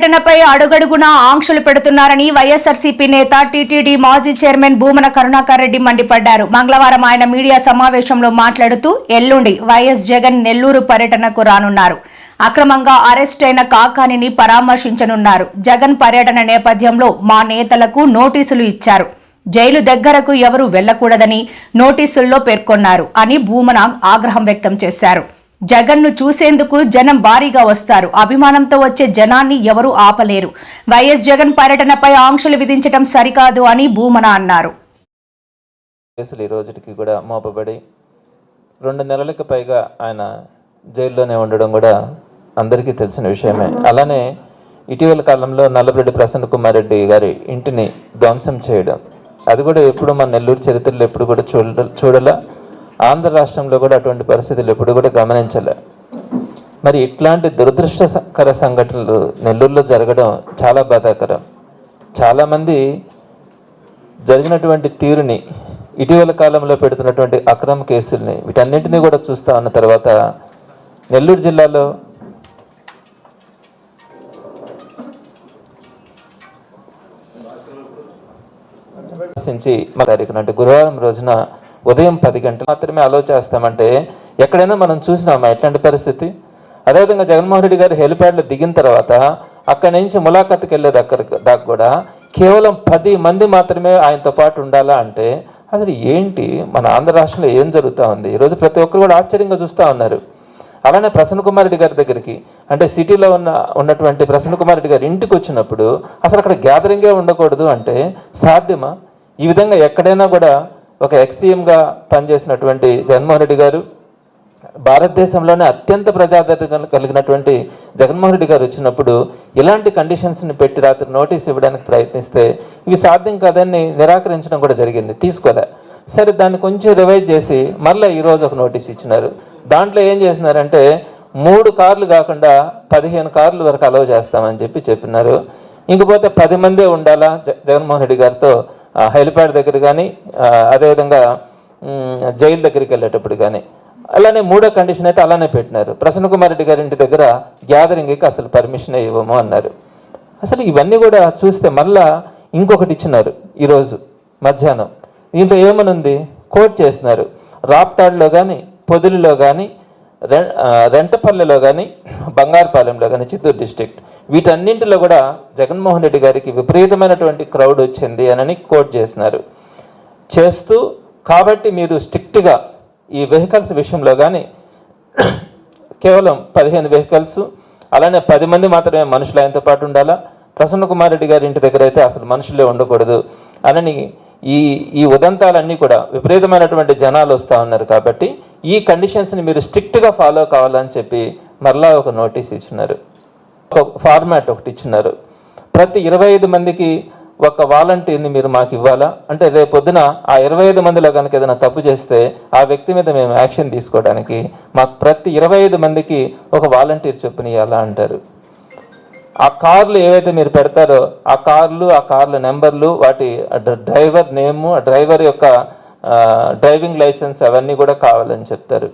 ఘటనపై అడుగడుగునా ఆంక్షలు పెడుతున్నారని వైఎస్ఆర్సీపీ నేత టీటీడీ మాజీ చైర్మన్ భూమన కరుణాకర్ రెడ్డి మండిపడ్డారు. మంగళవారం ఆయన మీడియా సమావేశంలో మాట్లాడుతూ ఎల్లుండి వైఎస్ జగన్ నెల్లూరు పర్యటనకు రానున్నారు. అక్రమంగా అరెస్ట్ అయిన కాకానిని పరామర్శించనున్నారు. జగన్ పర్యటన నేపథ్యంలో మా నేతలకు నోటీసులు ఇచ్చారు. జైలు దగ్గరకు ఎవరూ వెళ్ళకూడదని నోటీసుల్లో పేర్కొన్నారు అని భూమన ఆగ్రహం వ్యక్తం చేశారు. జగన్ను చూసేందుకు జనం భారీగా వస్తారు. అభిమానంతో వచ్చే జనాన్ని ఎవరూ ఆపలేరు. వైఎస్ జగన్ పర్యటనపై ఆంక్షలు విధించడం సరికాదు అని భూమన అన్నారు. కేసులు ఈ రోజుకి కూడా మోపబడి రెండు నెలలకు పైగా ఆయన జైల్లోనే ఉండడం కూడా అందరికీ తెలిసిన విషయమే. అలానే ఇటీవల కాలంలో నల్లబరెడ్డి ప్రసన్న కుమార్ రెడ్డి గారి ఇంటిని ధ్వంసం చేయడం అది కూడా ఎప్పుడు మన నెల్లూరు చరిత్రలో ఎప్పుడు కూడా చూడ చూడలే. ఆంధ్ర రాష్ట్రంలో కూడా అటువంటి పరిస్థితులు ఎప్పుడు కూడా గమనించలే. మరి ఇట్లాంటి దురదృష్టకర సంఘటనలు నెల్లూరులో జరగడం చాలా బాధాకరం. చాలామంది జరిగినటువంటి తీరుని ఇటీవల కాలంలో పెడుతున్నటువంటి అక్రమ కేసుల్ని వీటన్నింటినీ కూడా చూస్తా ఉన్న తర్వాత నెల్లూరు జిల్లాలో ఆశించి గురువారం రోజున ఉదయం పది గంటలు మాత్రమే అలో చేస్తామంటే ఎక్కడైనా మనం చూసినామా ఎట్లాంటి పరిస్థితి? అదేవిధంగా జగన్మోహన్ రెడ్డి గారు హెలిప్యాడ్లో దిగిన తర్వాత అక్కడి నుంచి ములాఖత్కి వెళ్ళే దగ్గర దాకా కూడా కేవలం పది మంది మాత్రమే ఆయనతో పాటు ఉండాలా అంటే అసలు ఏంటి? మన ఆంధ్ర రాష్ట్రంలో ఏం జరుగుతూ ఉంది? ఈరోజు ప్రతి ఒక్కరు కూడా ఆశ్చర్యంగా చూస్తూ ఉన్నారు. అలానే ప్రసన్న కుమార్ రెడ్డి గారి దగ్గరికి అంటే సిటీలో ఉన్న ఉన్నటువంటి ప్రసన్న కుమార్ రెడ్డి గారి ఇంటికి వచ్చినప్పుడు అసలు అక్కడ గ్యాదరింగే ఉండకూడదు అంటే సాధ్యమా? ఈ విధంగా ఎక్కడైనా కూడా ఒక ఎక్స్సీఎంగా పనిచేసినటువంటి జగన్మోహన్ రెడ్డి గారు భారతదేశంలోనే అత్యంత ప్రజాదరణ కలిగినటువంటి జగన్మోహన్ రెడ్డి గారు వచ్చినప్పుడు ఇలాంటి కండిషన్స్ని పెట్టి రాత్రి నోటీస్ ఇవ్వడానికి ప్రయత్నిస్తే ఇవి సాధ్యం కాదని నిరాకరించడం కూడా జరిగింది తీసుకోలే. సరే దాన్ని కొంచెం రివైజ్ చేసి మళ్ళీ ఈరోజు ఒక నోటీస్ ఇచ్చినారు. దాంట్లో ఏం చేసినారంటే మూడు కార్లు కాకుండా పదిహేను కార్లు వరకు అలవ్ చేస్తామని చెప్పి చెప్పినారు. ఇంకపోతే పది మందే ఉండాలా జగన్మోహన్ రెడ్డి గారితో? హెలిప్యాడ్ దగ్గర కానీ అదేవిధంగా జైలు దగ్గరికి వెళ్ళేటప్పుడు కానీ అలానే మూడో కండిషన్ అయితే అలానే పెట్టినారు. ప్రసన్న కుమార్ రెడ్డి గారి ఇంటి దగ్గర గ్యాదరింగ్కి అసలు పర్మిషన్ ఇవ్వము అన్నారు. అసలు ఇవన్నీ కూడా చూస్తే మళ్ళా ఇంకొకటి ఇచ్చినారు ఈరోజు మధ్యాహ్నం. దీంట్లో ఏమనుంది? కోట్ చేసినారు. రాప్తాడులో కానీ పొదులులో కానీ రె రెంటపల్లెలో కానీ బంగారుపాలెంలో కానీ చిత్తూరు డిస్ట్రిక్ట్ వీటన్నింటిలో కూడా జగన్మోహన్ రెడ్డి గారికి విపరీతమైనటువంటి క్రౌడ్ వచ్చింది అని కోట్ చేసినారు. చేస్తూ కాబట్టి మీరు స్ట్రిక్ట్గా ఈ వెహికల్స్ విషయంలో కానీ కేవలం పదిహేను వెహికల్స్ అలానే పది మంది మాత్రమే మనుషులు ఆయనతో పాటు ఉండాలా? ప్రసన్న కుమార్ రెడ్డి గారి ఇంటి దగ్గర అయితే అసలు మనుషులే ఉండకూడదు అనని ఈ ఈ ఉదంతాలన్నీ కూడా విపరీతమైనటువంటి జనాలు వస్తూ ఉన్నారు కాబట్టి ఈ కండిషన్స్ని మీరు స్ట్రిక్ట్గా ఫాలో కావాలని చెప్పి మరలా ఒక నోటీస్ ఇచ్చినారు. ఒక ఫార్మాట్ ఒకటి ఇచ్చినారు. ప్రతి ఇరవై ఐదు మందికి ఒక వాలంటీర్ని మీరు మాకు ఇవ్వాలా? అంటే రేపు పొద్దున ఆ ఇరవై ఐదు మందిలో కనుక ఏదైనా తప్పు చేస్తే ఆ వ్యక్తి మీద మేము యాక్షన్ తీసుకోవడానికి మాకు ప్రతి ఇరవై ఐదు మందికి ఒక వాలంటీర్ చొప్పున ఇవ్వాలా అంటారు. ఆ కార్లు ఏవైతే మీరు పెడతారో ఆ కార్లు ఆ కార్ల నెంబర్లు వాటి డ్రైవర్ నేము ఆ డ్రైవర్ యొక్క డ్రైవింగ్ లైసెన్స్ అవన్నీ కూడా కావాలని చెప్తారు.